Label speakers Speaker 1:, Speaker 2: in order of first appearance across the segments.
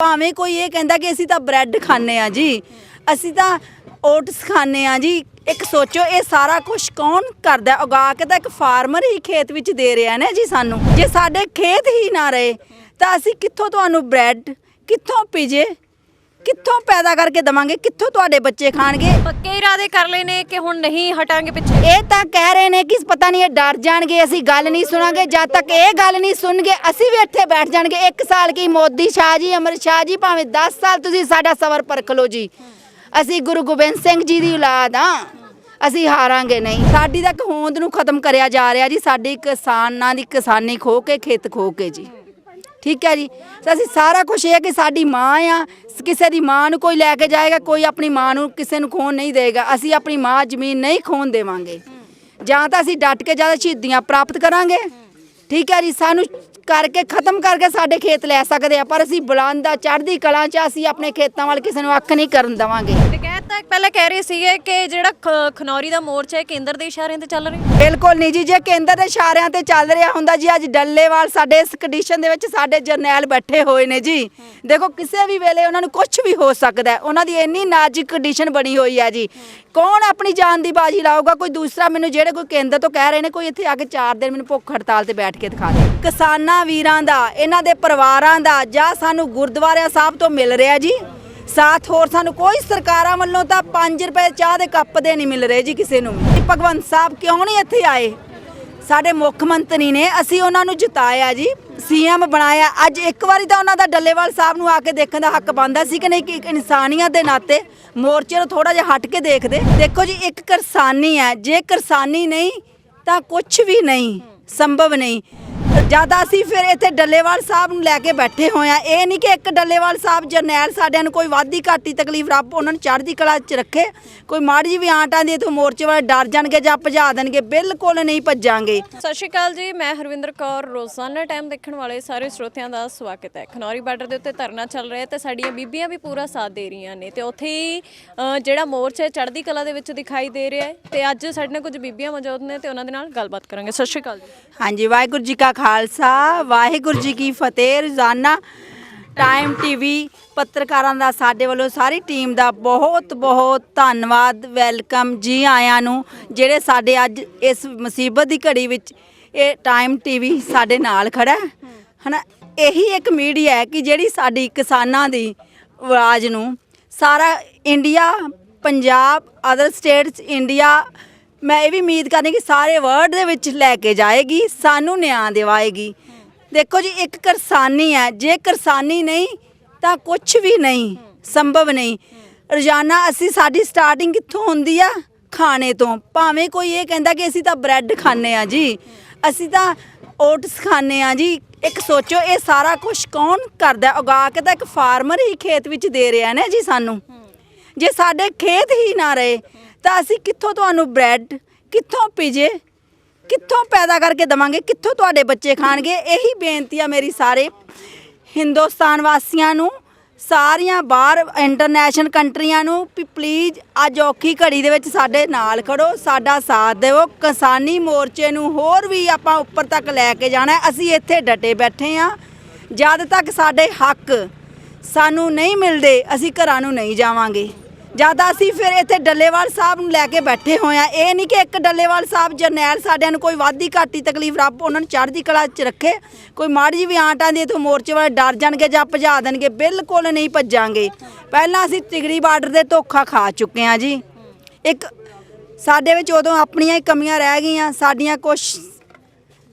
Speaker 1: ਭਾਵੇਂ ਕੋਈ ਇਹ ਕਹਿੰਦਾ ਕਿ ਅਸੀਂ ਤਾਂ ਬ੍ਰੈਡ ਖਾਂਦੇ ਆ ਜੀ, ਅਸੀਂ ਤਾਂ ਓਟਸ ਖਾਂਦੇ ਆ ਜੀ, ਇੱਕ ਸੋਚੋ ਇਹ ਸਾਰਾ ਕੁਝ ਕੌਣ ਕਰਦਾ ਉਗਾ ਕੇ ਤਾਂ ਇੱਕ ਫਾਰਮਰ ਹੀ ਖੇਤ ਵਿੱਚ ਦੇ ਰਿਹਾ ਨਾ ਜੀ ਸਾਨੂੰ। ਜੇ ਸਾਡੇ ਖੇਤ ਹੀ ਨਾ ਰਹੇ, ਤਾਂ ਅਸੀਂ ਕਿੱਥੋਂ ਤੁਹਾਨੂੰ ਬ੍ਰੈਡ, ਕਿੱਥੋਂ ਪੀਜੇ? ਕਿੱਥੋਂ ਪੈਦਾ ਕਰਕੇ ਦਵਾਂਗੇ? ਕਿੱਥੋਂ ਤੁਹਾਡੇ ਬੱਚੇ ਖਾਣਗੇ?
Speaker 2: ਪੱਕੇ ਇਰਾਦੇ ਕਰ ਲਏ ਨੇ ਕਿ ਹੁਣ ਨਹੀਂ ਹਟਾਂਗੇ ਪਿੱਛੇ।
Speaker 1: ਇਹ ਤਾਂ ਕਹਿ ਰਹੇ ਨੇ ਕਿ ਪਤਾ ਨਹੀਂ ਇਹ ਡਰ ਜਾਣਗੇ ਅਸੀਂ ਗੱਲ ਨਹੀਂ ਸੁਣਾਂਗੇ ਜਦ ਤੱਕ ਇਹ ਗੱਲ ਨਹੀਂ ਸੁਣਗੇ ਅਸੀਂ ਵੀ ਇੱਥੇ ਬੈਠ ਜਾਣਗੇ। ਇੱਕ ਸਾਲ ਕੀ ਮੋਦੀ ਸ਼ਾਹ ਜੀ ਅਮਰ ਸ਼ਾਹ ਜੀ ਭਾਵੇਂ 10 ਸਾਲ ਤੁਸੀਂ ਸਾਡਾ ਸਬਰ ਪਰਖ ਲਓ ਜੀ। ਅਸੀਂ ਗੁਰੂ ਗੋਬਿੰਦ ਸਿੰਘ ਜੀ ਦੀ ਔਲਾਦ ਆ ਅਸੀਂ ਹਾਰਾਂਗੇ ਨਹੀਂ। ਸਾਡੀ ਤਾਂ ਹੋਂਦ ਨੂੰ ਖਤਮ ਕਰਿਆ ਜਾ ਰਿਹਾ ਜੀ ਸਾਡੀ ਕਿਸਾਨਾਂ ਦੀ ਕਿਸਾਨੀ ਖੋ ਕੇ ਖੇਤ ਖੋ ਕੇ ਜੀ। ਠੀਕ ਹੈ ਜੀ? ਅਸੀਂ ਸਾਰਾ ਕੁਝ ਇਹ ਹੈ ਕਿ ਸਾਡੀ ਮਾਂ ਆ, ਕਿਸੇ ਦੀ ਮਾਂ ਨੂੰ ਕੋਈ ਲੈ ਕੇ ਜਾਏਗਾ, ਕੋਈ ਆਪਣੀ ਮਾਂ ਨੂੰ ਕਿਸੇ ਨੂੰ ਖੋਣ ਨਹੀਂ ਦੇਗਾ। ਅਸੀਂ ਆਪਣੀ ਮਾਂ ਜ਼ਮੀਨ ਨਹੀਂ ਖੋਣ ਦੇਵਾਂਗੇ। ਜਾਂ ਤਾਂ ਅਸੀਂ ਡਟ ਕੇ ਜ਼ਿਆਦਾ ਸ਼ਹੀਦੀਆਂ ਪ੍ਰਾਪਤ ਕਰਾਂਗੇ। ਠੀਕ ਹੈ ਜੀ? ਸਾਨੂੰ ਕਰਕੇ ਖਤਮ ਕਰਕੇ ਸਾਡੇ ਖੇਤ ਲੈ ਸਕਦੇ ਆ, ਪਰ ਅਸੀਂ ਬੁਲੰਦਾ ਚੜ੍ਹਦੀ ਕਲਾ 'ਚ ਅਸੀਂ ਆਪਣੇ ਖੇਤਾਂ ਵੱਲ ਕਿਸੇ ਨੂੰ ਅੱਖ ਨਹੀਂ ਕਰਨ ਦੇਵਾਂਗੇ।
Speaker 2: ਤੇ ਪਹਿਲਾਂ ਕਹਿ ਰਹੇ ਸੀਗੇ ਕਿ ਜਿਹੜਾ ਖ- ਖਨੌਰੀ ਦਾ ਮੋਰਚਾ ਹੈ ਕੇਂਦਰ ਦੇ ਇਸ਼ਾਰਿਆਂ ਤੇ ਚੱਲ ਰਿਹਾ
Speaker 1: ਬਿਲਕੁਲ ਨਹੀਂ ਜੀ, ਜੇ ਕੇਂਦਰ ਦੇ ਇਸ਼ਾਰਿਆਂ ਤੇ ਚੱਲ ਰਿਹਾ ਹੁੰਦਾ ਜੀ, ਅੱਜ ਡੱਲੇਵਾਲ ਸਾਡੇ ਇਸ ਕੰਡੀਸ਼ਨ ਦੇ ਵਿੱਚ ਸਾਡੇ ਜਰਨੈਲ ਬੈਠੇ ਹੋਏ ਨੇ ਜੀ। ਦੇਖੋ, ਕਿਸੇ ਵੀ ਵੇਲੇ ਉਹਨਾਂ ਨੂੰ ਕੁਝ ਵੀ ਹੋ ਸਕਦਾ ਹੈ, ਉਹਨਾਂ ਦੀ ਇੰਨੀ ਨਾਜ਼ੁਕ ਕੰਡੀਸ਼ਨ ਬਣੀ ਹੋਈ ਹੈ ਜੀ। ਕੌਣ ਆਪਣੀ ਜਾਨ ਦੀ ਬਾਜੀ ਲਾਊਗਾ? ਕੋਈ ਦੂਸਰਾ ਮੈਨੂੰ ਜਿਹੜੇ ਕੋਈ ਕੇਂਦਰ ਤੋਂ ਕਹਿ ਰਹੇ ਨੇ, ਕੋਈ ਇੱਥੇ ਆ ਕੇ 4 ਦਿਨ ਮੈਨੂੰ ਭੁੱਖ ਹੜਤਾਲ ਤੇ ਬੈਠ ਕੇ ਦਿਖਾ ਦੇ। ਕਿਸਾਨਾਂ ਵੀਰਾਂ ਦਾ, ਇਹਨਾਂ ਦੇ ਪਰਿਵਾਰਾਂ ਦਾ ਜਾਂ ਸਾਨੂੰ ਗੁਰਦੁਆਰਿਆਂ ਸਾਹਿਬ ਤੋਂ ਮਿਲ ਰਿਹਾ ਜੀ। ਸਾਥ ਹੋਰ ਸਾਨੂੰ ਕੋਈ ਸਰਕਾਰਾਂ ਵੱਲੋਂ ਤਾਂ 5 ਰੁਪਏ ਚਾਹ ਦੇ ਕੱਪ ਦੇ ਨਹੀਂ ਮਿਲ ਰਹੇ ਜੀ ਕਿਸੇ ਨੂੰ। ਭਗਵੰਤ ਸਾਹਿਬ ਕਿਉਂ ਨਹੀਂ ਇੱਥੇ ਆਏ? ਸਾਡੇ ਮੁੱਖ ਮੰਤਰੀ ਨੇ ਅਸੀਂ ਉਹਨਾਂ ਨੂੰ ਜਿਤਾਇਆ ਜੀ, ਸੀਐਮ ਬਣਾਇਆ। ਅੱਜ ਇੱਕ ਵਾਰੀ ਤਾਂ ਉਹਨਾਂ ਦਾ ਡੱਲੇਵਾਲ ਸਾਹਿਬ ਨੂੰ ਆ ਕੇ ਦੇਖਣ ਦਾ ਹੱਕ ਬਣਦਾ ਸੀ ਕਿ ਨਹੀਂ ਕਿ ਇੱਕ ਇਨਸਾਨੀਅਤ ਦੇ ਨਾਤੇ ਮੋਰਚੇ ਨੂੰ ਥੋੜਾ ਜਿਹਾ ਹਟ ਕੇ ਦੇਖਦੇ। ਦੇਖੋ ਜੀ, ਇੱਕ ਕਿਰਸਾਨੀ ਹੈ। ਜੇ ਕਿਰਸਾਨੀ ਨਹੀਂ ਤਾਂ ਕੁਝ ਵੀ ਨਹੀਂ, ਸੰਭਵ ਨਹੀਂ। ਜ਼ਿਆਦਾ ਅਸੀਂ ਫਿਰ ਇੱਥੇ ਡੱਲੇਵਾਲ ਸਾਹਿਬ ਨੂੰ ਲੈ ਕੇ ਬੈਠੇ ਹੋਏ ਆ ਇਹ ਨਹੀਂ ਕਿ ਇੱਕ ਡੱਲੇਵਾਲ ਸਾਹਿਬ ਜਰਨੈਲ ਸਾਡਿਆਂ ਨੂੰ ਕੋਈ ਵਾਧੀ ਘਾਟੀ ਤਕਲੀਫ ਰੱਬ ਉਹਨਾਂ ਨੂੰ ਚੜ੍ਹਦੀ ਕਲਾ 'ਚ ਰੱਖੇ। ਕੋਈ ਮਾੜੀ ਜਿਹੀ ਵੀ ਆਂਟ ਆਂਦੀ ਤੋਂ ਮੋਰਚੇ ਵਾਲੇ ਡਰ ਜਾਣਗੇ ਜਾਂ ਭਜਾ ਦੇਣਗੇ ਬਿਲਕੁਲ ਨਹੀਂ ਭੱਜਾਂਗੇ।
Speaker 2: ਸਤਿ ਸ਼੍ਰੀ ਅਕਾਲ ਜੀ ਮੈਂ ਹਰਵਿੰਦਰ ਕੌਰ ਰੋਜ਼ਾਨਾ ਟਾਈਮ ਦੇਖਣ ਵਾਲੇ ਸਾਰੇ ਸਰੋਤਿਆਂ ਦਾ ਸਵਾਗਤ ਹੈ। ਖਨੌਰੀ ਬਾਰਡਰ ਦੇ ਉੱਤੇ ਧਰਨਾ ਚੱਲ ਰਿਹਾ ਤੇ ਸਾਡੀਆਂ ਬੀਬੀਆਂ ਵੀ ਪੂਰਾ ਸਾਥ ਦੇ ਰਹੀਆਂ ਨੇ ਤੇ ਉੱਥੇ ਹੀ ਜਿਹੜਾ ਮੋਰਚਾ ਚੜ੍ਹਦੀ ਕਲਾ ਦੇ ਵਿੱਚ ਦਿਖਾਈ ਦੇ ਰਿਹਾ ਹੈ ਤੇ ਅੱਜ ਸਾਡੇ ਨਾਲ ਕੁਝ ਬੀਬੀਆਂ ਮੌਜੂਦ ਨੇ ਤੇ ਉਹਨਾਂ ਦੇ ਨਾਲ ਗੱਲਬਾਤ ਕਰਾਂਗੇ। ਸਤਿ ਸ਼੍ਰੀ ਅਕਾਲ ਜੀ।
Speaker 1: ਹਾਂਜੀ ਵਾਹਿਗੁਰੂ ਜੀ ਕਾ ਖਾਲਸਾ, ਵਾਹਿਗੁਰੂ ਜੀ ਕੀ ਫਤਿਹ, ਰੋਜ਼ਾਨਾ ਟਾਈਮ ਟੀਵੀ ਪੱਤਰਕਾਰਾਂ ਦਾ ਸਾਡੇ ਵੱਲੋਂ ਸਾਰੀ ਟੀਮ ਦਾ ਬਹੁਤ ਬਹੁਤ ਧੰਨਵਾਦ ਵੈਲਕਮ ਜੀ ਆਇਆਂ ਨੂੰ, ਜਿਹੜੇ ਸਾਡੇ ਅੱਜ ਇਸ ਮੁਸੀਬਤ ਦੀ ਘੜੀ ਵਿੱਚ ਇਹ ਟਾਈਮ ਟੀਵੀ ਸਾਡੇ ਨਾਲ ਖੜਾ ਹੈ। ਹਨਾ, ਇਹੀ ਇੱਕ ਮੀਡੀਆ ਹੈ ਕਿ ਜਿਹੜੀ ਸਾਡੀ ਕਿਸਾਨਾਂ ਦੀ ਆਵਾਜ਼ ਨੂੰ ਸਾਰਾ India Punjab other states India ਮੈਂ ਇਹ ਵੀ ਉਮੀਦ ਕਰਦੀ ਕਿ ਸਾਰੇ ਵਰਲਡ ਦੇ ਵਿੱਚ ਲੈ ਕੇ ਜਾਏਗੀ, ਸਾਨੂੰ ਨਿਆਂ ਦਿਵਾਏਗੀ। ਦੇਖੋ ਜੀ, ਇੱਕ ਕਿਰਸਾਨੀ ਹੈ, ਜੇ ਕਿਰਸਾਨੀ ਨਹੀਂ, ਤਾਂ ਕੁਝ ਵੀ ਨਹੀਂ, ਸੰਭਵ ਨਹੀਂ। ਰੋਜ਼ਾਨਾ ਅਸੀਂ ਸਾਡੀ ਸਟਾਰਟਿੰਗ ਕਿੱਥੋਂ ਹੁੰਦੀ ਆ? ਖਾਣੇ ਤੋਂ। ਭਾਵੇਂ ਕੋਈ ਇਹ ਕਹਿੰਦਾ ਕਿ ਅਸੀਂ ਤਾਂ ਬ੍ਰੈਡ ਖਾਂਦੇ ਆ ਜੀ, ਅਸੀਂ ਤਾਂ ਓਟਸ ਖਾਂਦੇ ਆ ਜੀ, ਇੱਕ ਸੋਚੋ, ਇਹ ਸਾਰਾ ਕੁਝ ਕੌਣ ਕਰਦਾ? ਉਗਾ ਕੇ ਤਾਂ ਇੱਕ ਫਾਰਮਰ ਹੀ ਖੇਤ ਵਿੱਚ ਦੇ ਰਿਹਾ ਨਾ ਜੀ ਸਾਨੂੰ। ਜੇ ਸਾਡੇ ਖੇਤ ਹੀ ਨਾ ਰਹੇ ਤਾਂ ਅਸੀਂ ਕਿੱਥੋਂ ਤੁਹਾਨੂੰ ਬ੍ਰੈਡ ਕਿੱਥੋਂ ਪੀਜੇ, ਕਿੱਥੋਂ ਪੈਦਾ ਕਰਕੇ ਦਵਾਂਗੇ, ਕਿੱਥੋਂ ਤੁਹਾਡੇ ਬੱਚੇ ਖਾਣਗੇ? ਇਹੀ ਬੇਨਤੀ ਆ ਮੇਰੀ ਸਾਰੇ ਹਿੰਦੁਸਤਾਨ ਵਾਸੀਆਂ ਨੂੰ, ਸਾਰੀਆਂ ਬਾਹਰ ਇੰਟਰਨੈਸ਼ਨਲ ਕੰਟਰੀਆਂ ਨੂੰ, ਵੀ ਪਲੀਜ਼ ਅੱਜ ਔਖੀ ਘੜੀ ਦੇ ਵਿੱਚ ਸਾਡੇ ਨਾਲ ਖੜੋ, ਸਾਡਾ ਸਾਥ ਦਿਓ ਕਿਸਾਨੀ ਮੋਰਚੇ ਨੂੰ ਹੋਰ ਵੀ ਆਪਾਂ ਉੱਪਰ ਤੱਕ ਲੈ ਕੇ ਜਾਣਾ ਅਸੀਂ ਇੱਥੇ ਡਟੇ ਬੈਠੇ ਆ ਜਦ ਤੱਕ ਸਾਡੇ ਹੱਕ ਸਾਨੂੰ ਨਹੀਂ ਮਿਲਦੇ, ਅਸੀਂ ਘਰਾਂ ਨੂੰ ਨਹੀਂ ਜਾਵਾਂਗੇ। ਜਦ ਅਸੀਂ ਫਿਰ ਇੱਥੇ ਡੱਲੇਵਾਲ ਸਾਹਿਬ ਨੂੰ ਲੈ ਕੇ ਬੈਠੇ ਹੋਏ ਆ। ਇਹ ਨਹੀਂ ਕਿ ਇੱਕ ਡੱਲੇਵਾਲ ਸਾਹਿਬ, ਜਰਨੈਲ ਸਾਡਿਆਂ ਨੂੰ ਕੋਈ ਵਾਧੀ ਘਾਟੀ ਤਕਲੀਫ, ਰੱਬ ਉਹਨਾਂ ਨੂੰ ਚੜ੍ਹਦੀ ਕਲਾ 'ਚ ਰੱਖੇ। ਕੋਈ ਮਾੜੀ ਜਿਹੀ ਵੀ ਆਂਟ ਆਂਦੀ ਤੋਂ ਮੋਰਚੇ ਵਾਲੇ ਡਰ ਜਾਣਗੇ ਜਾਂ ਭਜਾ ਦੇਣਗੇ, ਬਿਲਕੁਲ ਨਹੀਂ ਭੱਜਾਂਗੇ। ਪਹਿਲਾਂ ਅਸੀਂ ਤਿਗੜੀ ਬਾਰਡਰ ਦੇ ਧੋਖਾ ਖਾ ਚੁੱਕੇ ਆ ਜੀ। ਇੱਕ ਸਾਡੇ ਵਿੱਚ ਉਦੋਂ ਆਪਣੀਆਂ ਹੀ ਕਮੀਆਂ ਰਹਿ ਗਈਆਂ, ਸਾਡੀਆਂ ਕੁਝ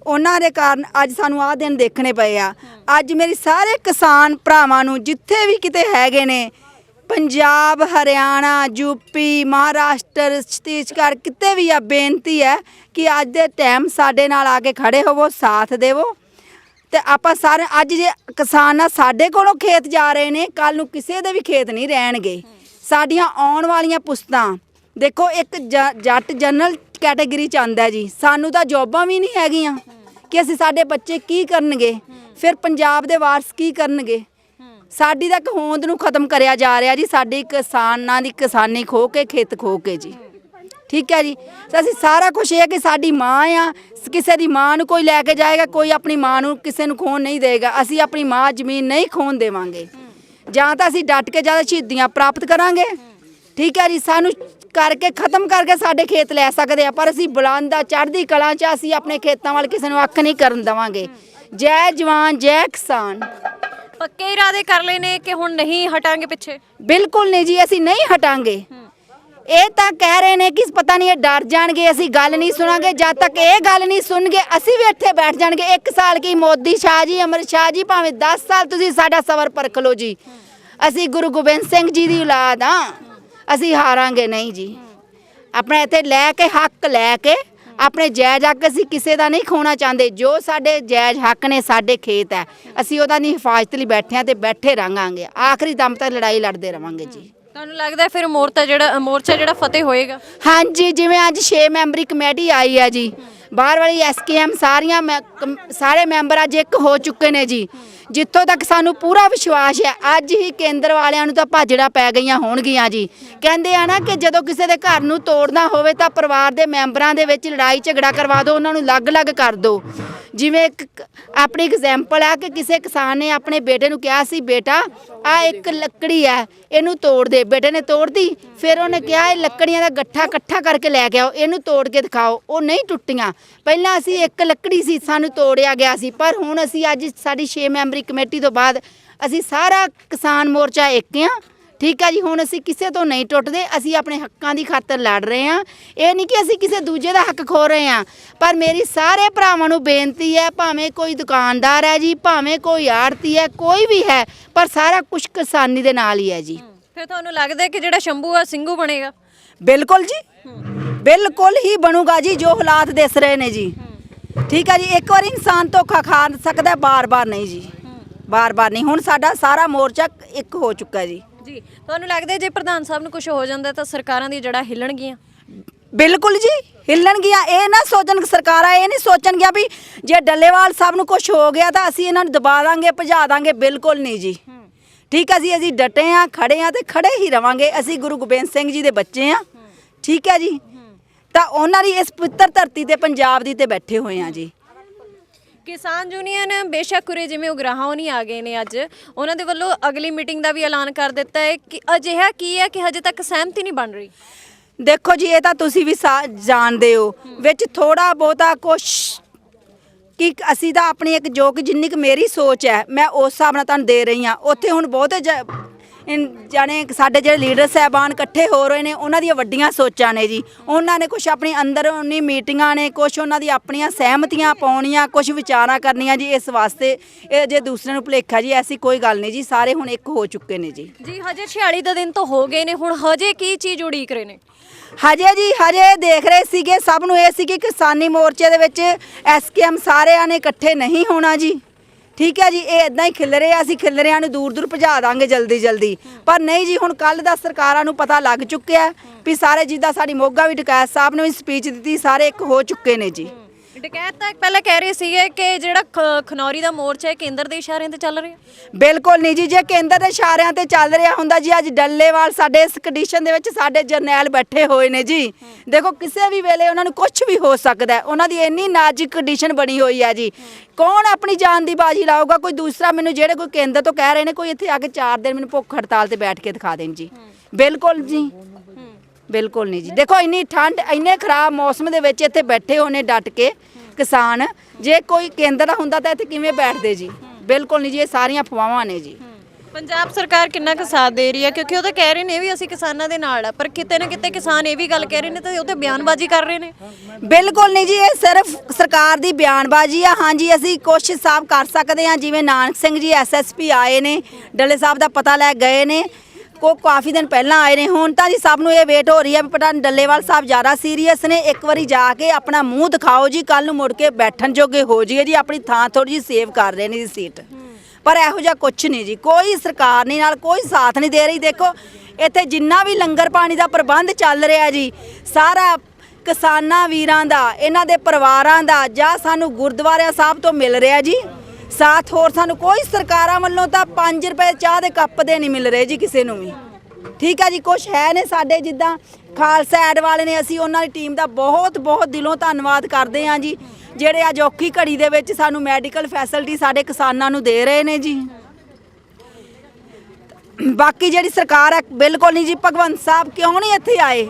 Speaker 1: ਉਹਨਾਂ ਦੇ ਕਾਰਨ ਅੱਜ ਸਾਨੂੰ ਆਹ ਦਿਨ ਦੇਖਣੇ ਪਏ ਆ। ਅੱਜ ਮੇਰੀ ਸਾਰੇ ਕਿਸਾਨ ਭਰਾਵਾਂ ਨੂੰ ਜਿੱਥੇ ਵੀ ਕਿਤੇ ਹੈਗੇ ਨੇ ਪੰਜਾਬ, ਹਰਿਆਣਾ ਯੂਪੀ ਮਹਾਰਾਸ਼ਟਰ ਛਤੀਸਗੜ੍ਹ ਕਿਤੇ ਵੀ ਆ, ਬੇਨਤੀ ਹੈ ਕਿ ਅੱਜ ਦੇ ਟਾਈਮ ਸਾਡੇ ਨਾਲ ਆ ਕੇ ਖੜੇ ਹੋਵੋ, ਸਾਥ ਦੇਵੋ। ਤੇ ਆਪਾਂ ਸਾਰੇ, ਅੱਜ ਜੇ ਕਿਸਾਨ ਆ, ਸਾਡੇ ਕੋਲੋਂ ਖੇਤ ਜਾ ਰਹੇ ਨੇ ਕੱਲ ਨੂੰ ਕਿਸੇ ਦੇ ਵੀ ਖੇਤ ਨਹੀਂ ਰਹਿਣਗੇ। ਸਾਡੀਆਂ ਆਉਣ ਵਾਲੀਆਂ ਪੁਸਤਾਂ, ਦੇਖੋ, ਇੱਕ ਜ- ਜੱਟ ਜਨਰਲ ਕੈਟਾਗਰੀ ਚ ਆਂਦਾ ਜੀ, ਸਾਨੂੰ ਤਾਂ ਜੋਬਾਂ ਵੀ ਨਹੀਂ ਹੈਗੀਆਂ ਕਿ ਅਸੀਂ ਸਾਡੇ ਬੱਚੇ ਕੀ ਕਰਨਗੇ, ਫਿਰ ਪੰਜਾਬ ਦੇ ਵਾਰਸ ਕੀ ਕਰਨਗੇ। ਸਾਡੀ ਤਾਂ ਹੋਂਦ ਨੂੰ ਖਤਮ ਕਰਿਆ ਜਾ ਰਿਹਾ ਜੀ, ਸਾਡੀ ਕਿਸਾਨਾਂ ਦੀ ਕਿਸਾਨੀ ਖੋ ਕੇ, ਖੇਤ ਖੋ ਕੇ ਜੀ। ਠੀਕ ਹੈ ਜੀ? ਅਸੀਂ ਸਾਰਾ ਕੁਝ ਇਹ ਹੈ ਕਿ ਸਾਡੀ ਮਾਂ ਆ, ਕਿਸੇ ਦੀ ਮਾਂ ਨੂੰ ਕੋਈ ਲੈ ਕੇ ਜਾਏਗਾ, ਕੋਈ ਆਪਣੀ ਮਾਂ ਨੂੰ ਕਿਸੇ ਨੂੰ ਖੋਣ ਨਹੀਂ ਦੇਗਾ। ਅਸੀਂ ਆਪਣੀ ਮਾਂ ਜ਼ਮੀਨ ਨਹੀਂ ਖੋਣ ਦੇਵਾਂਗੇ। ਜਾਂ ਤਾਂ ਅਸੀਂ ਡਟ ਕੇ ਜ਼ਿਆਦਾ ਸ਼ਹੀਦੀਆਂ ਪ੍ਰਾਪਤ ਕਰਾਂਗੇ। ਠੀਕ ਹੈ ਜੀ? ਸਾਨੂੰ ਕਰਕੇ, ਖਤਮ ਕਰਕੇ ਸਾਡੇ ਖੇਤ ਲੈ ਸਕਦੇ ਆ, ਪਰ ਅਸੀਂ ਬੁਲੰਦਾ ਚੜ੍ਹਦੀ ਕਲਾ 'ਚ ਅਸੀਂ ਆਪਣੇ ਖੇਤਾਂ ਵੱਲ ਕਿਸੇ ਨੂੰ ਅੱਖ ਨਹੀਂ ਕਰਨ ਦੇਵਾਂਗੇ। ਜੈ ਜਵਾਨ, ਜੈ ਕਿਸਾਨ।
Speaker 2: ਪੱਕੇ ਇਰਾਦੇ ਕਰ ਲਏ ਨੇ ਕਿ ਹੁਣ ਨਹੀਂ ਹਟਾਂਗੇ ਪਿੱਛੇ?
Speaker 1: ਬਿਲਕੁਲ ਨਹੀਂ ਜੀ, ਅਸੀਂ ਨਹੀਂ ਹਟਾਂਗੇ। ਇਹ ਤਾਂ ਕਹਿ ਰਹੇ ਨੇ ਕਿ ਪਤਾ ਨਹੀਂ ਇਹ ਡਰ ਜਾਣਗੇ, ਅਸੀਂ ਗੱਲ ਨਹੀਂ ਸੁਣਾਂਗੇ, ਜਦ ਤੱਕ ਇਹ ਗੱਲ ਨਹੀਂ ਸੁਣਨਗੇ, ਅਸੀਂ ਵੀ ਇੱਥੇ ਬੈਠ ਜਾਣਗੇ। ਇੱਕ ਸਾਲ ਕੀ ਮੋਦੀ ਸ਼ਾਹ ਜੀ, ਅਮਰ ਸ਼ਾਹ ਜੀ, ਭਾਵੇਂ 10 ਸਾਲ ਤੁਸੀਂ ਸਾਡਾ ਸਬਰ ਪਰਖ ਲਓ ਜੀ। ਅਸੀਂ ਗੁਰੂ ਗੋਬਿੰਦ ਸਿੰਘ ਜੀ ਦੀ ਔਲਾਦ ਆ ਅਸੀਂ ਹਾਰਾਂਗੇ ਨਹੀਂ ਜੀ। ਆਪਣੇ ਇੱਥੇ ਲੈ ਕੇ, ਹੱਕ ਲੈ ਕੇ ਆਪਣੇ ਜਾਇਜ਼ ਹੱਕ ਅਸੀਂ ਕਿਸੇ ਦਾ ਨਹੀਂ ਖੋਣਾ ਚਾਹੁੰਦੇ। ਜੋ ਸਾਡੇ ਜਾਇਜ਼ ਹੱਕ ਨੇ ਸਾਡੇ ਖੇਤ ਹੈ। ਅਸੀਂ ਉਹਦਾ ਨਹੀਂ ਹਿਫਾਜ਼ਤ ਲਈ ਬੈਠੇ ਆ ਤੇ ਬੈਠੇ ਰਹਾਂਗੇ। ਆਖਰੀ ਦਮ ਤੱਕ ਲੜਾਈ ਲੜਦੇ ਰਵਾਂਗੇ ਜੀ।
Speaker 2: ਤੁਹਾਨੂੰ ਲੱਗਦਾ ਫਿਰ ਮੋਰਚਾ ਜਿਹੜਾ ਮੋਰਚਾ ਜਿਹੜਾ ਫਤਿਹ ਹੋਏਗਾ?
Speaker 1: ਹਾਂਜੀ ਜਿਵੇਂ ਅੱਜ 6 ਮੈਂਬਰੀ ਕਮੇਟੀ ਆਈ ਹੈ ਜੀ। ਬਾਹਰ ਵਾਲੀ ਐਸਕੇਐਮ ਸਾਰੀਆਂ ਸਾਰੇ ਮੈਂਬਰ ਅੱਜ ਇੱਕ ਹੋ ਚੁੱਕੇ ਨੇ ਜੀ। ਜਿੱਥੋਂ ਤੱਕ ਸਾਨੂੰ ਪੂਰਾ ਵਿਸ਼ਵਾਸ ਹੈ, ਅੱਜ ਹੀ ਕੇਂਦਰ ਵਾਲਿਆਂ ਨੂੰ ਤਾਂ ਭਾਜੜਾ ਪੈ ਗਈਆਂ ਹੋਣਗੀਆਂ ਜੀ। ਕਹਿੰਦੇ ਆ ਨਾ ਕਿ ਜਦੋਂ ਕਿਸੇ ਦੇ ਘਰ ਨੂੰ ਤੋੜਨਾ ਹੋਵੇ ਤਾਂ ਪਰਿਵਾਰ ਦੇ ਮੈਂਬਰਾਂ ਦੇ ਵਿੱਚ ਲੜਾਈ ਝਗੜਾ ਕਰਵਾ ਦਿਓ, ਉਹਨਾਂ ਨੂੰ ਅਲੱਗ-ਅਲੱਗ ਕਰ ਦਿਓ। ਜਿਵੇਂ ਇੱਕ ਆਪਣੀ ਐਗਜ਼ਾਮਪਲ ਆ ਕਿ ਕਿਸੇ ਕਿਸਾਨ ਨੇ ਆਪਣੇ ਬੇਟੇ ਨੂੰ ਕਿਹਾ ਸੀ, ਬੇਟਾ ਆ ਇੱਕ ਲੱਕੜੀ ਹੈ ਇਹਨੂੰ ਤੋੜ ਦੇ। ਬੇਟੇ ਨੇ ਤੋੜਦੀ, ਫਿਰ ਉਹਨੇ ਕਿਹਾ, ਇਹ ਲੱਕੜੀਆਂ ਦਾ ਗੱਠਾ ਇਕੱਠਾ ਕਰਕੇ ਲੈ ਕੇ ਆਓ, ਇਹਨੂੰ ਤੋੜ ਕੇ ਦਿਖਾਓ। ਉਹ ਨਹੀਂ ਟੁੱਟੀਆਂ। ਪਹਿਲਾਂ ਅਸੀਂ ਇੱਕ ਲੱਕੜੀ ਸੀ, ਸਾਨੂੰ ਤੋੜਿਆ ਗਿਆ ਸੀ, ਪਰ ਹੁਣ ਅਸੀਂ ਅੱਜ ਸਾਡੀ 6 ਮੈਂਬਰੀ ਕਮੇਟੀ ਤੋਂ ਬਾਅਦ ਅਸੀਂ ਸਾਰਾ ਕਿਸਾਨ ਮੋਰਚਾ ਇੱਕ ਆ ਠੀਕ ਹੈ ਜੀ ਹੁਣ ਅਸੀਂ ਕਿਸੇ ਤੋਂ ਨਹੀਂ ਟੁੱਟਦੇ ਅਸੀਂ ਆਪਣੇ ਹੱਕਾਂ ਦੀ ਖਾਤਰ ਲੜ ਰਹੇ ਹਾਂ। ਇਹ ਨਹੀਂ ਕਿ ਅਸੀਂ ਕਿਸੇ ਦੂਜੇ ਦਾ ਹੱਕ ਖੋ ਰਹੇ ਹਾਂ ਪਰ ਮੇਰੀ ਸਾਰੇ ਭਰਾਵਾਂ ਨੂੰ ਬੇਨਤੀ ਹੈ ਭਾਵੇਂ ਕੋਈ ਦੁਕਾਨਦਾਰ ਹੈ ਜੀ ਭਾਵੇਂ ਕੋਈ ਆੜਤੀ ਹੈ ਕੋਈ ਵੀ ਹੈ ਪਰ ਸਾਰਾ ਕੁਝ ਕਿਸਾਨੀ ਦੇ ਨਾਲ ਹੀ ਹੈ ਜੀ।
Speaker 2: ਫਿਰ ਤੁਹਾਨੂੰ ਲੱਗਦਾ ਕਿ ਜਿਹੜਾ ਸ਼ੰਭੂ ਆ ਸਿੰਘੂ ਬਣੇਗਾ?
Speaker 1: ਬਿਲਕੁਲ ਜੀ। ਬਿਲਕੁਲ ਹੀ ਬਣੂਗਾ ਜੀ ਜੋ ਹਾਲਾਤ ਦਿਸ ਰਹੇ ਨੇ ਜੀ। ਠੀਕ ਹੈ ਜੀ ਇੱਕ ਵਾਰ ਇਨਸਾਨ ਧੋਖਾ ਖਾ ਸਕਦਾ ਬਾਰ-ਬਾਰ ਨਹੀਂ ਜੀ। ਬਾਰ-ਬਾਰ ਨਹੀਂ ਹੁਣ ਸਾਡਾ ਸਾਰਾ ਮੋਰਚਾ ਇੱਕ ਹੋ ਚੁੱਕਾ ਜੀ।
Speaker 2: ਜੀ। ਤੁਹਾਨੂੰ ਲੱਗਦਾ ਜੇ ਪ੍ਰਧਾਨ ਸਾਹਿਬ ਨੂੰ ਕੁਝ ਹੋ ਜਾਂਦਾ ਤਾਂ ਸਰਕਾਰਾਂ ਦੀ ਜੜਾ ਹਿੱਲਣਗੀਆਂ?
Speaker 1: ਬਿਲਕੁਲ ਜੀ ਹਿੱਲਣਗੀਆਂ। ਇਹ ਨਾ ਸੋਚਣ ਸਰਕਾਰਾਂ ਇਹ ਨਹੀਂ ਸੋਚਣਗੀਆਂ ਵੀ ਜੇ ਡੱਲੇਵਾਲ ਸਾਹਿਬ ਨੂੰ ਕੁਝ ਹੋ ਗਿਆ ਤਾਂ ਅਸੀਂ ਇਹਨਾਂ ਨੂੰ ਦਬਾ ਦਾਂਗੇ ਭਜਾ ਦਾਂਗੇ। ਬਿਲਕੁਲ ਨਹੀਂ ਜੀ। ਠੀਕ ਹੈ ਜੀ ਅਸੀਂ ਡਟੇ ਆ ਖੜੇ ਆ ਤੇ ਖੜੇ ਹੀ ਰਵਾਂਗੇ। ਅਸੀਂ ਗੁਰੂ ਗੋਬਿੰਦ ਸਿੰਘ ਜੀ ਦੇ ਬੱਚੇ ਆ। ਠੀਕ ਹੈ ਜੀ। ਤਾਂ ਉਹਨਾਂ ਦੀ ਇਸ ਪਵਿੱਤਰ ਧਰਤੀ ਤੇ ਪੰਜਾਬ ਦੀ ਤੇ ਬੈਠੇ ਹੋਏ ਆ ਜੀ।
Speaker 2: ਕਿਸਾਨ ਯੂਨੀਅਨ ਬੇਸ਼ੱਕ ਉਰੇ ਜਿਵੇਂ ਉਗਰਾਹਾਂ ਨਹੀਂ ਆ ਗਏ ਨੇ ਅੱਜ, ਉਹਨਾਂ ਦੇ ਵੱਲੋਂ ਅਗਲੀ ਮੀਟਿੰਗ ਦਾ ਵੀ ਐਲਾਨ ਕਰ ਦਿੱਤਾ ਹੈ ਕਿ ਅਜਿਹਾ ਕੀ ਹੈ ਕਿ ਹਜੇ ਤੱਕ ਸਹਿਮਤੀ ਨਹੀਂ ਬਣ ਰਹੀ?
Speaker 1: ਦੇਖੋ ਜੀ, ਇਹ ਤਾਂ ਤੁਸੀਂ ਵੀ ਸਾ- ਜਾਣਦੇ ਹੋ, ਵਿੱਚ ਥੋੜਾ ਬਹੁਤਾ ਕੁਛ ਕਿ ਅਸੀਂ ਤਾਂ ਆਪਣੀ ਇੱਕ ਜੋ ਕਿ ਜਿੰਨੀ ਕੁ ਮੇਰੀ ਸੋਚ ਹੈ, ਮੈਂ ਉਸ ਹਿਸਾਬ ਨਾਲ ਤੁਹਾਨੂੰ ਦੇ ਰਹੀ ਹਾਂ। ਉੱਥੇ ਹੁਣ ਬਹੁਤੇ ਜ- ਇਨ- ਜਾਣੇ ਸਾਡੇ ਜਿਹੜੇ ਲੀਡਰ ਸਾਹਿਬਾਨ ਇਕੱਠੇ ਹੋ ਰਹੇ ਨੇ ਉਹਨਾਂ ਦੀਆਂ ਵੱਡੀਆਂ ਸੋਚਾਂ ਨੇ ਜੀ। ਉਹਨਾਂ ਨੇ ਕੁਝ ਆਪਣੀ ਅੰਦਰ ਉਹਨੀ ਮੀਟਿੰਗਾਂ ਨੇ ਕੁਝ ਉਹਨਾਂ ਦੀ ਆਪਣੀਆਂ ਸਹਿਮਤੀਆਂ ਪਾਉਣੀਆਂ ਕੁਝ ਵਿਚਾਰਾਂ ਕਰਨੀਆਂ ਜੀ ਇਸ ਵਾਸਤੇ। ਇਹ ਜੇ ਦੂਸਰੇ ਨੂੰ ਭੁਲੇਖਾ ਜੀ ਐਸੀ ਕੋਈ ਗੱਲ ਨਹੀਂ ਜੀ ਸਾਰੇ ਹੁਣ ਇੱਕ ਹੋ ਚੁੱਕੇ ਨੇ ਜੀ।
Speaker 2: ਜੀ ਹਜੇ 46 ਦਾ ਦਿਨ ਤਾਂ ਹੋ ਗਏ ਨੇ ਹੁਣ ਹਜੇ ਕੀ ਚੀਜ਼ ਉਡੀਕ ਰਹੇ ਨੇ?
Speaker 1: ਹਜੇ ਜੀ ਹਜੇ ਦੇਖ ਰਹੇ ਸੀਗੇ ਸਭ ਨੂੰ ਇਹ ਸੀ ਕਿ ਕਿਸਾਨੀ ਮੋਰਚੇ ਦੇ ਵਿੱਚ ਐਸਕੇਐਮ ਸਾਰਿਆਂ ਨੇ ਇਕੱਠੇ ਨਹੀਂ ਹੋਣਾ ਜੀ। ਠੀਕ ਹੈ ਜੀ, ਇਹ ਇਦਾਂ ਹੀ ਖਿਲਰੇ ਆ, ਅਸੀਂ ਖਿਲਰਿਆਂ ਨੂੰ ਦੂਰ ਦੂਰ ਭਜਾ ਦਾਂਗੇ ਜਲਦੀ ਜਲਦੀ। ਪਰ ਨਹੀਂ ਜੀ, ਹੁਣ ਕੱਲ ਦਾ ਸਰਕਾਰਾਂ ਨੂੰ ਪਤਾ ਲੱਗ ਚੁੱਕਿਆ ਵੀ ਸਾਰੇ ਜਿੱਦਾਂ ਸਾਡੀ ਮੋਗਾ ਵੀ ਡਕੈਤ ਸਾਹਿਬ ਨੇ ਵੀ ਸਪੀਚ ਦਿੱਤੀ, ਸਾਰੇ ਇੱਕ ਹੋ ਚੁੱਕੇ ਨੇ ਜੀ।
Speaker 2: ਡਕੈਤ ਤਾਂ ਪਹਿਲਾਂ ਕਹਿ ਰਹੇ ਸੀਗੇ ਕਿ ਜਿਹੜਾ ਖ- ਖਨੌਰੀ ਦਾ ਮੋਰਚਾ ਹੈ ਕੇਂਦਰ ਦੇ ਇਸ਼ਾਰਿਆਂ ਤੇ ਚੱਲ ਰਿਹਾ।
Speaker 1: ਬਿਲਕੁਲ ਨਹੀਂ ਜੀ, ਜੇ ਕੇਂਦਰ ਦੇ ਇਸ਼ਾਰਿਆਂ ਤੇ ਚੱਲ ਰਿਹਾ ਹੁੰਦਾ ਜੀ, ਅੱਜ ਡੱਲੇਵਾਲ ਸਾਡੇ ਇਸ ਕੰਡੀਸ਼ਨ ਦੇ ਵਿੱਚ ਸਾਡੇ ਜਰਨੈਲ ਬੈਠੇ ਹੋਏ ਨੇ ਜੀ। ਦੇਖੋ, ਕਿਸੇ ਵੀ ਵੇਲੇ ਉਹਨਾਂ ਨੂੰ ਕੁਝ ਵੀ ਹੋ ਸਕਦਾ ਹੈ। ਉਹਨਾਂ ਦੀ ਇੰਨੀ ਨਾਜ਼ੁਕ ਕੰਡੀਸ਼ਨ ਬਣੀ ਹੋਈ ਹੈ ਜੀ। ਕੌਣ ਆਪਣੀ ਜਾਨ ਦੀ ਬਾਜੀ ਲਾਊਗਾ? ਕੋਈ ਦੂਸਰਾ ਮੈਨੂੰ ਜਿਹੜੇ ਕੋਈ ਕੇਂਦਰ ਤੋਂ ਕਹਿ ਰਹੇ ਨੇ, ਕੋਈ ਇੱਥੇ ਆ ਕੇ 4 ਦਿਨ ਮੈਨੂੰ ਭੁੱਖ ਹੜਤਾਲ ਤੇ ਬੈਠ ਕੇ ਦਿਖਾ ਦੇਣ ਜੀ। ਬਿਲਕੁਲ ਜੀ। ਬਿਲਕੁਲ ਨਹੀਂ ਜੀ। ਦੇਖੋ, ਇੰਨੀ ਠੰਡ, ਇੰਨੇ ਖਰਾਬ ਮੌਸਮ ਦੇ ਵਿੱਚ ਇੱਥੇ ਬੈਠੇ ਹੋਣੇ ਡਟ ਕੇ। ਕਿਸਾਨ ਜੇ ਕੋਈ ਕੇਂਦਰ ਦਾ ਹੁੰਦਾ ਤਾਂ ਇੱਥੇ ਕਿਵੇਂ ਬੈਠਦੇ ਜੀ? ਬਿਲਕੁਲ ਨਹੀਂ ਜੀ ਇਹ ਸਾਰੀਆਂ ਅਫਵਾਹਾਂ ਨੇ ਜੀ।
Speaker 2: ਪੰਜਾਬ ਸਰਕਾਰ ਕਿੰਨਾ ਕੁ ਸਾਥ ਦੇ ਰਹੀ ਹੈ? ਕਿਉਂਕਿ ਉਹ ਤਾਂ ਕਹਿ ਰਹੇ ਨੇ ਵੀ ਅਸੀਂ ਕਿਸਾਨਾਂ ਦੇ ਨਾਲ ਆ ਪਰ ਕਿਤੇ ਨਾ ਕਿਤੇ ਕਿਸਾਨ ਇਹ ਵੀ ਗੱਲ ਕਹਿ ਰਹੇ ਨੇ ਤੇ ਉਹ ਤੇ ਬਿਆਨਬਾਜ਼ੀ ਕਰ ਰਹੇ ਨੇ।
Speaker 1: ਬਿਲਕੁਲ ਨਹੀਂ ਜੀ ਇਹ ਸਿਰਫ ਸਰਕਾਰ ਦੀ ਬਿਆਨਬਾਜ਼ੀ ਆ। ਹਾਂਜੀ ਅਸੀਂ ਕੋਸ਼ਿਸ਼ ਸਾਹਿਬ ਕਰ ਸਕਦੇ ਹਾਂ ਜਿਵੇਂ ਨਾਨਕ ਸਿੰਘ ਜੀ ਐਸਐਸਪੀ ਆਏ ਨੇ ਡੱਲੇ ਸਾਹਿਬ ਦਾ ਪਤਾ ਲੈ ਗਏ ਨੇ। ਉਹ ਕਾਫੀ ਦਿਨ ਪਹਿਲਾਂ ਆਏ ਨੇ। ਹੁਣ ਤਾਂ ਜੀ ਸਭ ਨੂੰ ਇਹ ਵੇਟ ਹੋ ਰਹੀ ਹੈ ਵੀ ਪਤਾ ਡੱਲੇਵਾਲ ਸਾਹਿਬ ਜ਼ਿਆਦਾ ਸੀਰੀਅਸ ਨੇ। ਇੱਕ ਵਾਰੀ ਜਾ ਕੇ ਆਪਣਾ ਮੂੰਹ ਦਿਖਾਓ ਜੀ। ਕੱਲ ਨੂੰ ਮੁੜ ਕੇ ਬੈਠਣ ਜੋਗੇ ਹੋ ਜਾਈਏ ਜੀ। ਆਪਣੀ ਥਾਂ ਥੋੜੀ ਜੀ ਸੇਵ ਕਰ ਰਹੇ ਨੇ ਜੀ ਸੀਟ ਪਰ ਇਹੋ ਜਿਹਾ ਕੁਝ ਨਹੀਂ ਜੀ। ਕੋਈ ਸਰਕਾਰ ਨਹੀਂ, ਨਾਲ ਕੋਈ ਸਾਥ ਨਹੀਂ ਦੇ ਰਹੀ। ਦੇਖੋ, ਇੱਥੇ ਜਿੰਨਾ ਵੀ ਲੰਗਰ ਪਾਣੀ ਦਾ ਪ੍ਰਬੰਧ ਚੱਲ ਰਿਹਾ ਜੀ, ਸਾਰਾ ਕਿਸਾਨਾਂ ਵੀਰਾਂ ਦਾ, ਇਹਨਾਂ ਦੇ ਪਰਿਵਾਰਾਂ ਦਾ, ਜਾਂ ਸਾਨੂੰ ਗੁਰਦੁਆਰਿਆਂ ਸਾਹਿਬ ਤੋਂ ਮਿਲ ਰਿਹਾ ਜੀ। ਸਾਥ ਹੋਰ ਸਾਨੂੰ ਕੋਈ ਸਰਕਾਰਾਂ ਵੱਲੋਂ ਤਾਂ 5 ਰੁਪਏ ਚਾਹ ਦੇ ਕੱਪ ਦੇ ਨਹੀਂ ਮਿਲ ਰਹੇ ਜੀ ਕਿਸੇ ਨੂੰ ਵੀ। ਠੀਕ ਹੈ ਜੀ ਕੁਝ ਹੈ ਨੇ ਸਾਡੇ ਜਿੱਦਾਂ ਖਾਲਸਾ ਐਡ ਵਾਲੇ ਨੇ, ਅਸੀਂ ਉਹਨਾਂ ਦੀ ਟੀਮ ਦਾ ਬਹੁਤ ਬਹੁਤ ਦਿਲੋਂ ਧੰਨਵਾਦ ਕਰਦੇ ਹਾਂ ਜੀ, ਜਿਹੜੇ ਅੱਜ ਔਖੀ ਘੜੀ ਦੇ ਵਿੱਚ ਸਾਨੂੰ ਮੈਡੀਕਲ ਫੈਸਿਲਿਟੀ ਸਾਡੇ ਕਿਸਾਨਾਂ ਨੂੰ ਦੇ ਰਹੇ ਨੇ ਜੀ। ਬਾਕੀ ਜਿਹੜੀ ਸਰਕਾਰ ਹੈ, ਬਿਲਕੁਲ ਨਹੀਂ ਜੀ, ਭਗਵੰਤ ਸਾਹਿਬ ਕਿਉਂ ਨਹੀਂ ਇੱਥੇ ਆਏ?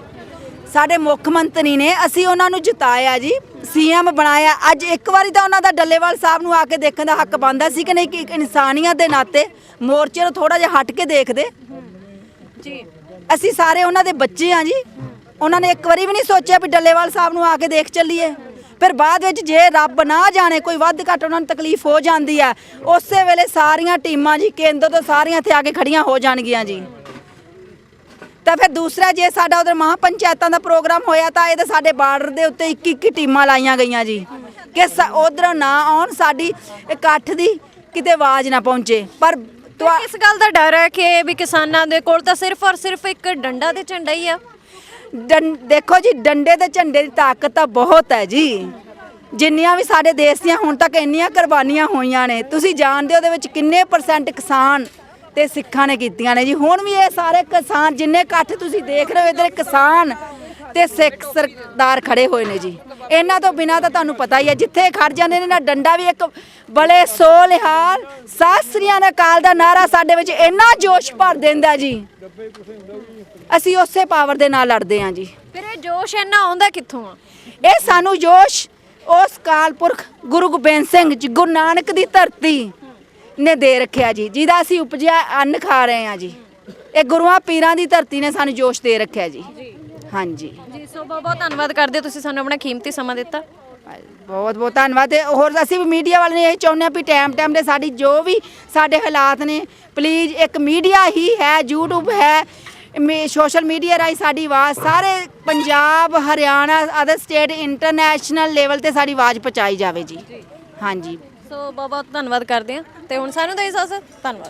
Speaker 1: ਸਾਡੇ ਮੁੱਖ ਮੰਤਰੀ ਨੇ ਅਸੀਂ ਉਹਨਾਂ ਨੂੰ ਜਿਤਾਇਆ ਜੀ ਸੀਐਮ ਬਣਾਇਆ। ਅੱਜ ਇੱਕ ਵਾਰੀ ਤਾਂ ਉਹਨਾਂ ਦਾ ਡੱਲੇਵਾਲ ਸਾਹਿਬ ਨੂੰ ਆ ਕੇ ਦੇਖਣ ਦਾ ਹੱਕ ਬਣਦਾ ਸੀ ਕਿ ਨਹੀਂ ਕਿ ਇੱਕ ਇਨਸਾਨੀਅਤ ਦੇ ਨਾਤੇ ਮੋਰਚੇ ਨੂੰ ਥੋੜਾ ਜਿਹਾ ਹਟ ਕੇ ਦੇਖਦੇ।
Speaker 2: ਜੀ।
Speaker 1: ਅਸੀਂ ਸਾਰੇ ਉਹਨਾਂ ਦੇ ਬੱਚੇ ਆ ਜੀ। ਉਹਨਾਂ ਨੇ ਇੱਕ ਵਾਰੀ ਵੀ ਨਹੀਂ ਸੋਚਿਆ ਵੀ ਡੱਲੇਵਾਲ ਸਾਹਿਬ ਨੂੰ ਆ ਕੇ ਦੇਖ ਚੱਲੀਏ। ਫਿਰ ਬਾਅਦ ਵਿੱਚ ਜੇ ਰੱਬ ਨਾ ਜਾਣੇ ਕੋਈ ਵੱਧ ਘੱਟ ਉਹਨਾਂ ਨੂੰ ਤਕਲੀਫ ਹੋ ਜਾਂਦੀ ਹੈ। ਉਸੇ ਵੇਲੇ ਸਾਰੀਆਂ ਟੀਮਾਂ ਜੀ ਕੇਂਦਰ ਤੋਂ ਸਾਰੀਆਂ ਇੱਥੇ ਆ ਕੇ ਖੜੀਆਂ ਹੋ ਜਾਣਗੀਆਂ ਜੀ। ਤਾਂ ਫਿਰ ਦੂਸਰਾ ਜੇ ਸਾਡਾ ਉਧਰ ਮਹਾ ਪੰਚਾਇਤਾਂ ਦਾ ਪ੍ਰੋਗਰਾਮ ਹੋਇਆ ਤਾਂ ਇਹ ਤਾਂ ਸਾਡੇ ਬਾਰਡਰ ਦੇ ਉੱਤੇ 21 21 ਟੀਮਾਂ ਲਾਈਆਂ ਗਈਆਂ ਜੀ। ਕਿ ਉਧਰ ਨਾ ਆਉਣ ਸਾਡੀ ਇਕੱਠ ਦੀ ਕਿਤੇ ਆਵਾਜ਼ ਨਾ ਪਹੁੰਚੇ। ਪਰ
Speaker 2: ਕਿਸ ਗੱਲ ਦਾ ਡਰ ਹੈ ਕਿ ਵੀ ਕਿਸਾਨਾਂ ਦੇ ਕੋਲ ਤਾਂ ਸਿਰਫ ਔਰ ਸਿਰਫ ਇੱਕ ਡੰਡਾ ਤੇ ਝੰਡਾ ਹੀ ਆ।
Speaker 1: ਦੇਖੋ ਜੀ ਡੰਡੇ ਤੇ ਝੰਡੇ ਦੀ ਤਾਕਤ ਤਾਂ ਬਹੁਤ ਹੈ ਜੀ। ਜਿੰਨੀਆਂ ਵੀ ਸਾਡੇ ਦੇਸ਼ ਦੀਆਂ ਹੁਣ ਤੱਕ ਇੰਨੀਆਂ ਕੁਰਬਾਨੀਆਂ ਹੋਈਆਂ ਨੇ ਤੁਸੀਂ ਜਾਣਦੇ ਹੋ ਉਹਦੇ ਵਿੱਚ ਕਿੰਨੇ ਪਰਸੈਂਟ ਕਿਸਾਨ ਤੇ ਸਿੱਖਾਂ ਨੇ ਕੀਤੀਆਂ ਨੇ ਜੀ। ਹੁਣ ਵੀ ਇਹ ਸਾਰੇ ਕਿਸਾਨ ਜਿੰਨੇ ਇਕੱਠ ਤੁਸੀਂ ਦੇਖ ਰਹੇ ਹੋ ਇਧਰ ਕਿਸਾਨ ਤੇ ਸਿੱਖ ਸਰਦਾਰ ਖੜੇ ਹੋਏ ਨੇ ਜੀ। ਇਹਨਾਂ ਤੋਂ ਬਿਨਾ ਤਾਂ ਤੁਹਾਨੂੰ ਪਤਾ ਹੀ ਹੈ ਜਿੱਥੇ ਖੜ ਜਾਂਦੇ ਨੇ ਨਾ ਡੰਡਾ ਵੀ ਇੱਕ ਬੜੇ ਸੋਲਿਹਾਲ ਸਾਸਰੀਆਂ ਦਾ ਕਾਲ ਦਾ ਨਾਰਾ ਸਾਡੇ ਵਿੱਚ ਇੰਨਾ ਜੋਸ਼ ਭਰ ਦਿੰਦਾ ਜੀ। ਅਸੀਂ ਉਸੇ ਪਾਵਰ ਦੇ ਨਾਲ ਲੜਦੇ ਹਾਂ ਜੀ।
Speaker 2: ਫਿਰ ਇਹ ਜੋਸ਼ ਇੰਨਾ ਆਉਂਦਾ ਕਿੱਥੋਂ ਆ?
Speaker 1: ਇਹ ਸਾਨੂੰ ਜੋਸ਼ ਉਸ ਕਾਲਪੁਰਖ ਗੁਰੂ ਗੋਬਿੰਦ ਸਿੰਘ ਜੀ ਗੁਰੂ ਨਾਨਕ ਦੀ ਧਰਤੀ ਨੇ ਦੇ ਰੱਖਿਆ ਜੀ। ਜਿਹਦਾ ਅਸੀਂ ਉਪਜਿਆ ਅੰਨ ਖਾ ਰਹੇ ਹਾਂ ਜੀ। ਇਹ ਗੁਰੂਆਂ ਪੀਰਾਂ ਦੀ ਧਰਤੀ ਨੇ ਸਾਨੂੰ ਜੋਸ਼ ਦੇ ਰੱਖਿਆ ਜੀ। ਹਾਂਜੀ।
Speaker 2: ਜੀ ਸੋ ਬਹੁਤ ਬਹੁਤ ਧੰਨਵਾਦ ਕਰਦੇ ਤੁਸੀਂ ਸਾਨੂੰ ਆਪਣਾ ਕੀਮਤੀ ਸਮਾਂ ਦਿੱਤਾ।
Speaker 1: ਬਹੁਤ ਬਹੁਤ ਧੰਨਵਾਦ ਤੇ ਹੋਰ ਅਸੀਂ ਵੀ ਮੀਡੀਆ ਵਾਲੇ ਨੇ ਇਹ ਚਾਹੁੰਦੇ ਆ ਵੀ ਟਾਈਮ ਟਾਈਮ ਦੇ ਸਾਡੀ ਜੋ ਵੀ ਸਾਡੇ ਹਾਲਾਤ ਨੇ ਪਲੀਜ਼ ਇੱਕ ਮੀਡੀਆ ਹੀ ਹੈ YouTube ਹੈ ਸੋਸ਼ਲ ਮੀਡੀਆ ਰਾਹੀਂ ਸਾਡੀ ਆਵਾਜ਼ ਸਾਰੇ Punjab Haryana other state international level ਤੇ ਸਾਡੀ ਆਵਾਜ਼ ਪਹੁੰਚਾਈ ਜਾਵੇ ਜੀ। ਹਾਂਜੀ।
Speaker 2: ਸੋ ਬਹੁਤ ਬਹੁਤ ਧੰਨਵਾਦ ਕਰਦੇ ਹਾਂ। ਤੇ ਹੁਣ ਸਾਨੂੰ ਤਾਂ ਇਜਾਜ਼ਤ ਧੰਨਵਾਦ।